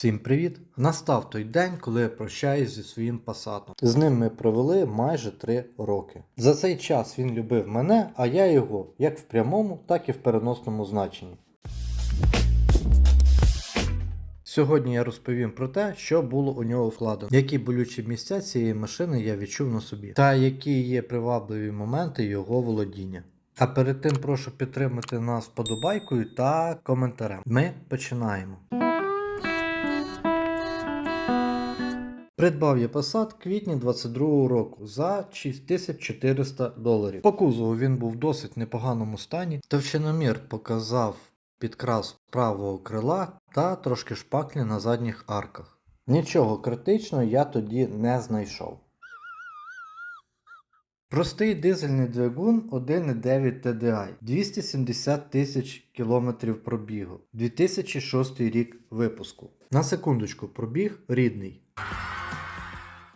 Всім привіт! Настав той день, коли я прощаюсь зі своїм пасатом. З ним ми провели майже 3 роки. За цей час він любив мене, а я його як в прямому, так і в переносному значенні. Сьогодні я розповім про те, що було у нього вкладено, які болючі місця цієї машини я відчув на собі, та які є привабливі моменти його володіння. А перед тим прошу підтримати нас вподобайкою та коментарем. Ми починаємо. Придбав я Passat квітні 22 року за 6400 доларів. По кузову він був в досить непоганому стані. Товщиномір показав підкрас правого крила та трошки шпаклі на задніх арках. Нічого критичного я тоді не знайшов. Простий дизельний двигун 1.9 TDI 270 тисяч кілометрів пробігу. 2006 рік випуску. На секундочку, пробіг рідний.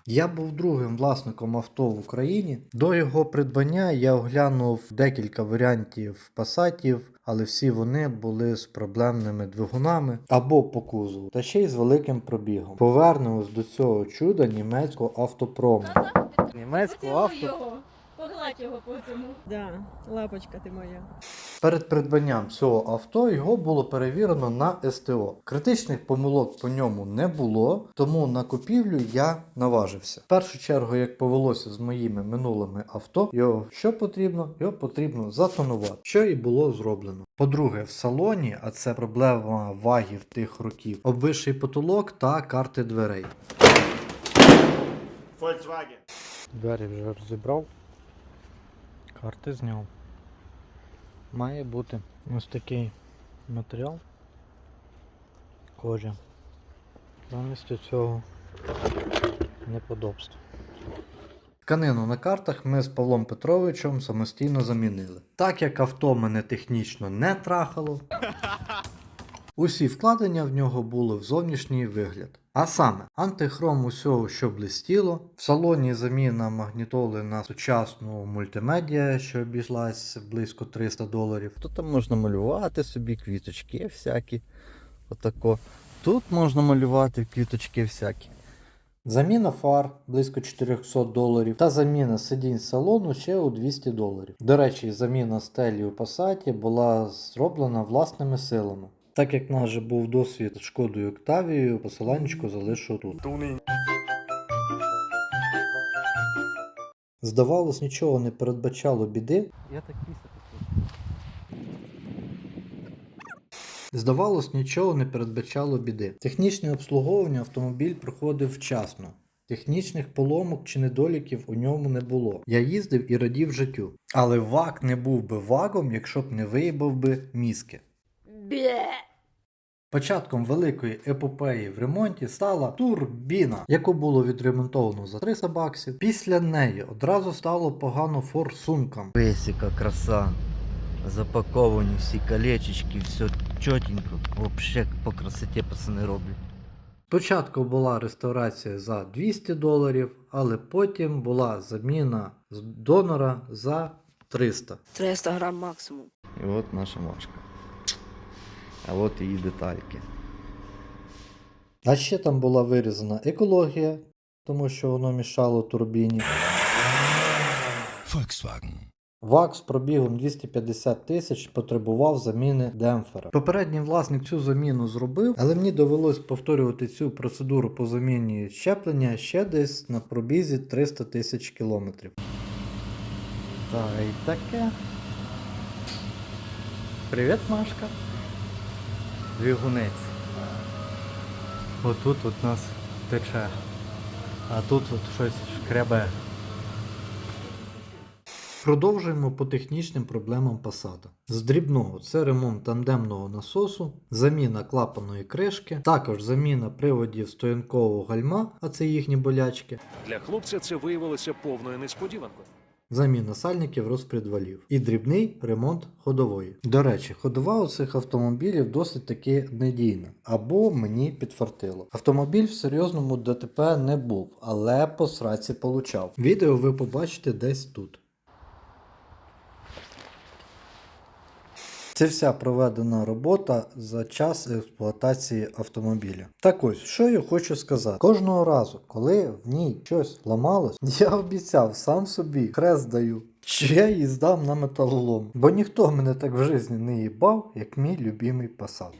Я був другим власником авто в Україні. До його придбання я оглянув декілька варіантів пасатів, але всі вони були з проблемними двигунами або по кузову, та ще й з великим пробігом. Повернемось до цього чуда німецького автопрому. Німецького Поцілуй його. Погладь його по цьому. Да, лапочка ти моя. Перед придбанням цього авто його було перевірено на СТО. Критичних помилок по ньому не було, тому на купівлю я наважився. В першу чергу, як повелося з моїми минулими авто, його що потрібно? Його потрібно затонувати, що і було зроблено. По-друге, в салоні, а це проблема вагів тих років, обвищий потолок та карти дверей. Volkswagen. Двері вже розібрав. Карти зняв. Має бути ось такий матеріал. Кожа. Замість цього неподобства. Тканину на картах ми з Павлом Петровичем самостійно замінили. Так як авто мене технічно не трахало, усі вкладення в нього були в зовнішній вигляд. А саме, антихром усього, що блистіло, в салоні заміна магнітоли на сучасну мультимедіа, що обійшлась близько 300 доларів. Тут там можна малювати собі квіточки всякі. Отако. Тут можна малювати квіточки всякі. Заміна фар близько 400 доларів та заміна сидінь салону ще у 200 доларів. До речі, заміна стелі у Passat була зроблена власними силами. Так як в нас вже був досвід з шкодою Октавією, посиланнячко залишу тут. Здавалось, нічого не передбачало біди. Я так Здавалось, нічого не передбачало біди. Технічне обслуговування автомобіль проходив вчасно. Технічних поломок чи недоліків у ньому не було. Я їздив і радів життю. Але ВАК не був би вагом, якщо б не виїбав би мізки. Бє. Початком великої епопеї в ремонті стала турбіна, яку було відремонтовано за 300 баксів. Після неї одразу стало погано форсункам. Песика краса. Запаковані всі колечечки, все чотенько. Вообще по красоті пацани роблять. Спочатку була реставрація за 200 доларів, але потім була заміна з донора за 300. 300 грам максимум. І от наша машка. А от її детальки. А ще там була вирізана екологія, тому що воно мішало турбіні. Volkswagen. ВАК з пробігом 250 тисяч потребував заміни демпфера. Попередній власник цю заміну зробив, але мені довелось повторювати цю процедуру по заміні щеплення ще десь на пробізі 300 тисяч кілометрів. Та і таке. Привіт, Машка. Двігунець. Отут от нас тече. А тут от щось шкребе. Продовжуємо по технічним проблемам Passat. З дрібного це ремонт тандемного насосу, заміна клапаної кришки, також заміна приводів стоянкового гальма, а це їхні болячки, Для хлопця це виявилося повною несподіванкою. Заміна сальників розпредвалів і дрібний ремонт ходової. До речі, ходова у цих автомобілів досить таки недійна, або мені підфартило. Автомобіль в серйозному ДТП не був, але по сраці получав. Відео ви побачите десь тут. Це вся проведена робота за час експлуатації автомобіля. Так ось, що я хочу сказати. Кожного разу, коли в ній щось ламалось, я обіцяв сам собі хрест даю. Що я її здам на металолом, бо ніхто мене так в житті не їбав, як мій любимий Passat.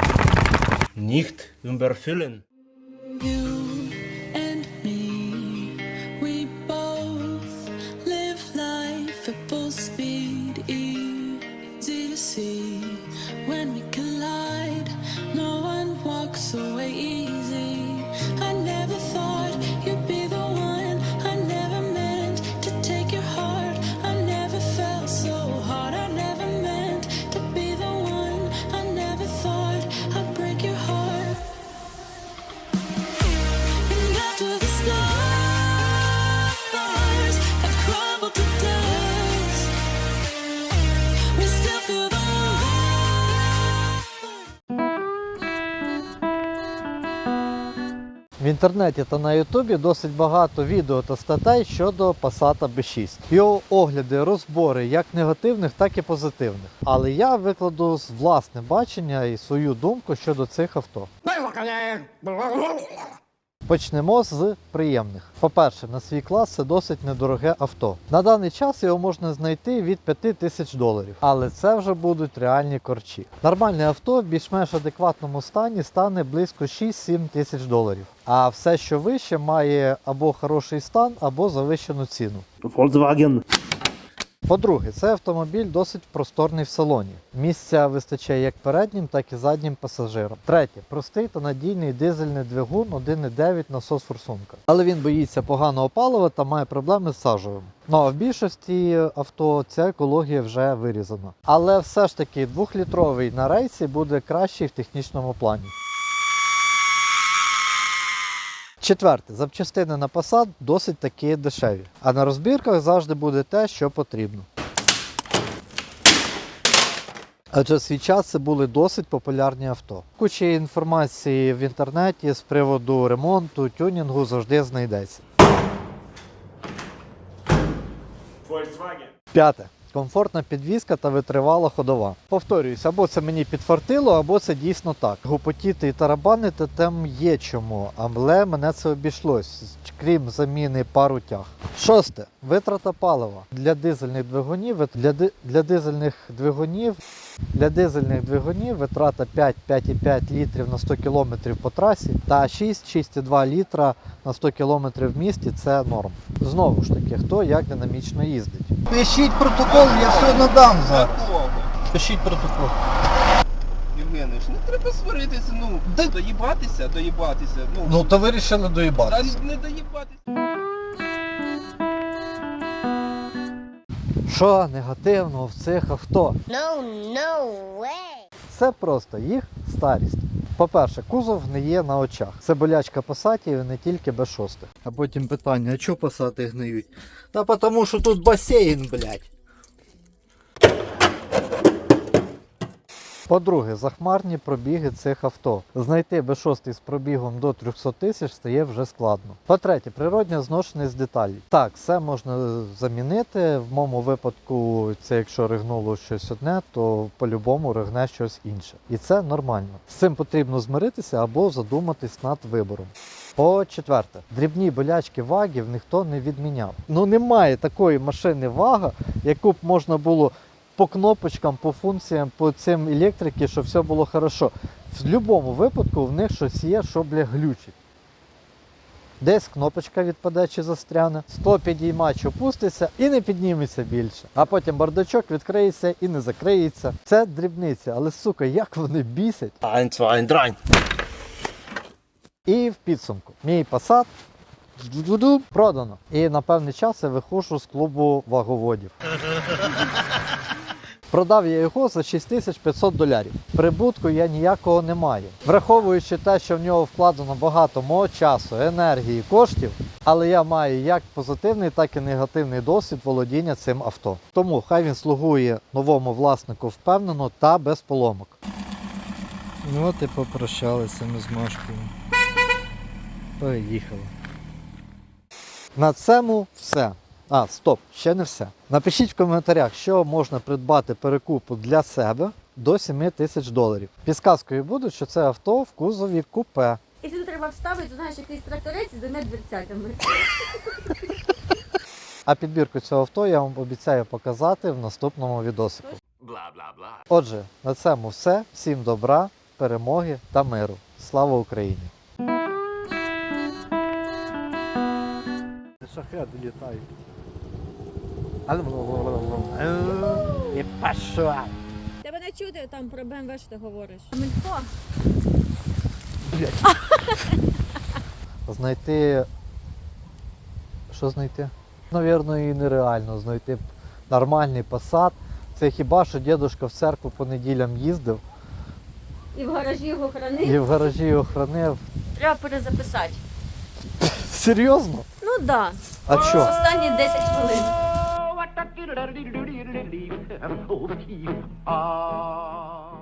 Nicht überfüllen. Walks away В інтернеті та на Ютубі досить багато відео та статей щодо Passat B6. Його огляди, розбори як негативних, так і позитивних. Але я викладу власне бачення і свою думку щодо цих авто. Почнемо з приємних. По-перше, на свій клас це досить недороге авто. На даний час його можна знайти від 5 тисяч доларів, але це вже будуть реальні корчі. Нормальне авто в більш-менш адекватному стані стане близько 6-7 тисяч доларів. А все, що вище, має або хороший стан, або завищену ціну. Volkswagen. По-друге, цей автомобіль досить просторний в салоні. Місця вистачає як переднім, так і заднім пасажирам. Третє, простий та надійний дизельний двигун 1.9 насос форсунка. Але він боїться поганого палива та має проблеми з сажовим. Ну а в більшості авто ця екологія вже вирізана. Але все ж таки двохлітровий на рейсі буде кращий в технічному плані. Четверте, запчастини на Passat досить таки дешеві, а на розбірках завжди буде те, що потрібно. Адже свій час це були досить популярні авто. Куча інформації в інтернеті з приводу ремонту, тюнінгу завжди знайдеться. П'яте. Комфортна підвізка та витривала ходова. Повторююсь, або це мені підфартило, або це дійсно так. Гупотіти і тарабанити там є чому, але мене це обійшлось, крім заміни пару тяг. Шосте. Витрата палива. Для дизельних двигунів для, для дизельних двигунів для дизельних двигунів витрата 5-5,5 літрів на 100 км по трасі та 6-6,2 літра на 100 км в місті це норм. Знову ж таки, хто як динамічно їздить. Пишіть протокол, я все надам зараз. Пишіть протокол. Євгенович, не треба сваритися, ну, доїбатися, доїбатися, ну, Ну то вирішили та доїбатися. не доїбатися. Що негативного в цих авто? No, no way. Це просто їх старість. По-перше, кузов не є на очах. Це болячка пасатів не тільки без шостих. А потім питання: а чого пасати гниють? Та тому що тут басейн, блядь. По-друге, захмарні пробіги цих авто. Знайти B6 з пробігом до 300 тисяч стає вже складно. По-третє, природня зношеність деталей. Так, все можна замінити. В моєму випадку, це якщо ригнуло щось одне, то по-любому ригне щось інше. І це нормально. З цим потрібно змиритися або задуматись над вибором. По четверте, дрібні болячки вагів ніхто не відміняв. Ну немає такої машини вага, яку б можна було по кнопочкам, по функціям, по цим електрики, щоб все було хорошо. В будь-якому випадку в них щось є, що бля глючить. Десь кнопочка відпаде чи застряне, скло підіймач опуститься і не підніметься більше. А потім бардачок відкриється і не закриється. Це дрібниця, але сука, як вони бісять. Ein, zwei, drei. І в підсумку мій Passat продано. І на певний час я виходжу з клубу ваговодів. Продав я його за 6500 долярів. Прибутку я ніякого не маю. Враховуючи те, що в нього вкладено багато мого часу, енергії, коштів, але я маю як позитивний, так і негативний досвід володіння цим авто. Тому хай він слугує новому власнику впевнено та без поломок. Ну от і попрощалися ми з Машкою. Поїхали. На цьому все. А, стоп, ще не все. Напишіть в коментарях, що можна придбати перекупу для себе до 7 тисяч доларів. Підсказкою буде, що це авто в кузові купе. І сюди треба вставити, знаєш, якийсь тракторець з двома дверцятами. А підбірку цього авто я вам обіцяю показати в наступному відосику. Бла-бла-бла. Отже, на цьому все. Всім добра, перемоги та миру. Слава Україні! Шахеди літають. І пошла! Тебе не чути там про БМВ, що ти говориш. Мелько. Знайти. Що знайти? Навірно, і нереально знайти нормальний посад. Це хіба що дідушка в церкву по неділям їздив І в гаражі його хранив. і в гаражі його хранив. Треба перезаписати. Серйозно? Ну так. Да. А що? Останні 10 хвилин. Ah.